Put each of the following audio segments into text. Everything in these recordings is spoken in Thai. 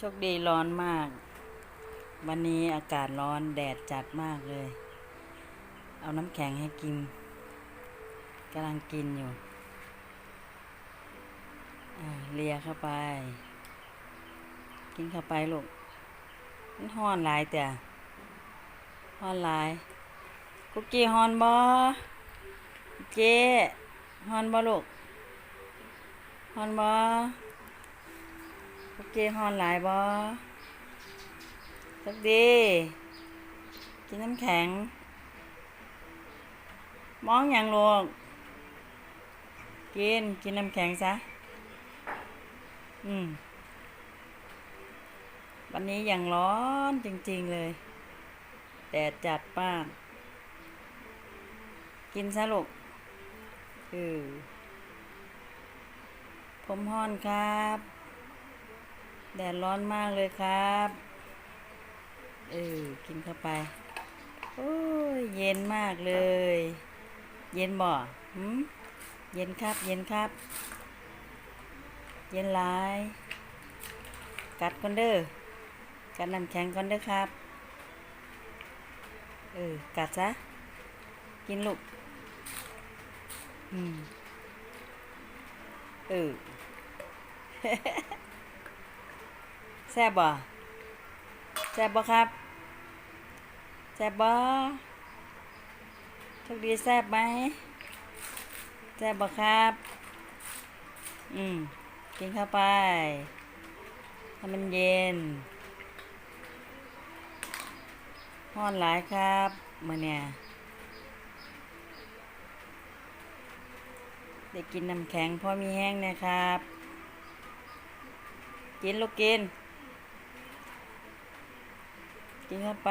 โชคดีร้อนมาก วันนี้อากาศร้อนแดดจัดมากเลย เอาน้ำแข็งให้กินกำลังกินอยู่เลียเข้าไป กินเข้าไปลูกมันห้อนหลายแต่ห้อนหลาย คุกกี้ฮอนบอเจ๊ฮอนบอลูกฮอนบอ คุกกี้ฮอนหลายบอสักดี กินน้ำแข็ง มองอย่างลูกกิน กินน้ำแข็งซะ อืม วันนี้อยังร้อนจริง ๆ เลย แดดจัดมากกินซะลูกเออผมห้อนครับ แดดร้อนมากเลยครับ เออ กินเข้าไป โอ้ยเย็นมากเลย เย็นบ่หืมเย็นครับ เย็นครับ เย็นหลาย กัดคอนเด้อ กัดน้ำแข็งคอนเด้อครับ เออ กัดซะ กินลูก อืม เออ ซ่บบ่แซ่บบ่ครับแซ่บบ่โชคดีแซ่บไหมแซ่บบ่ครับ อืม กินเข้าไปให้มันเย็นห้อนหลายครับมื่อเนี่ยได้กินน้ำแข็งพอมีแห้งนะครับ กินลูกกิน กินเข้าไป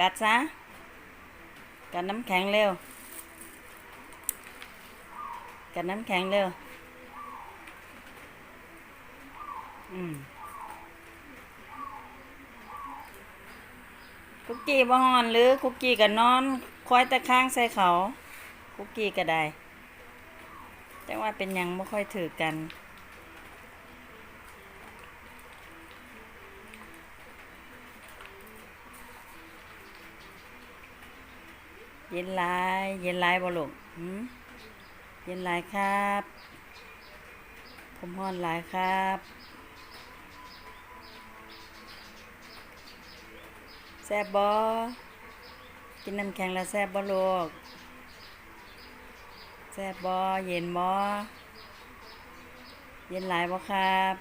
กัดซะ กัดน้ำแข็งเร็ว กัดน้ำแข็งเร็ว อืมคุกกี้บ่ฮอนหรือคุกกี้กับนอนคอยตะข้างใส่เขา คุกกี้ก็ได้แต่ว่าเป็นยังไม่ค่อยถือกัน เย็นลาย เย็นลายบ่ลูกหืมเย็นลายครับ ผมฮ้อนลายครับ แซบบ่กินน้ำแข็งแล้วแซบบ่ลูก แซบบ่เย็นบ่เย็นหลายบ่ครับ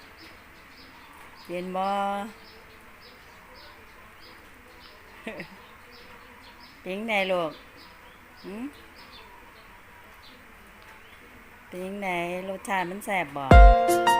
เย็นบ่เป็นยังไงลูก เป็นยังไงรสชาติมันแสบบบ่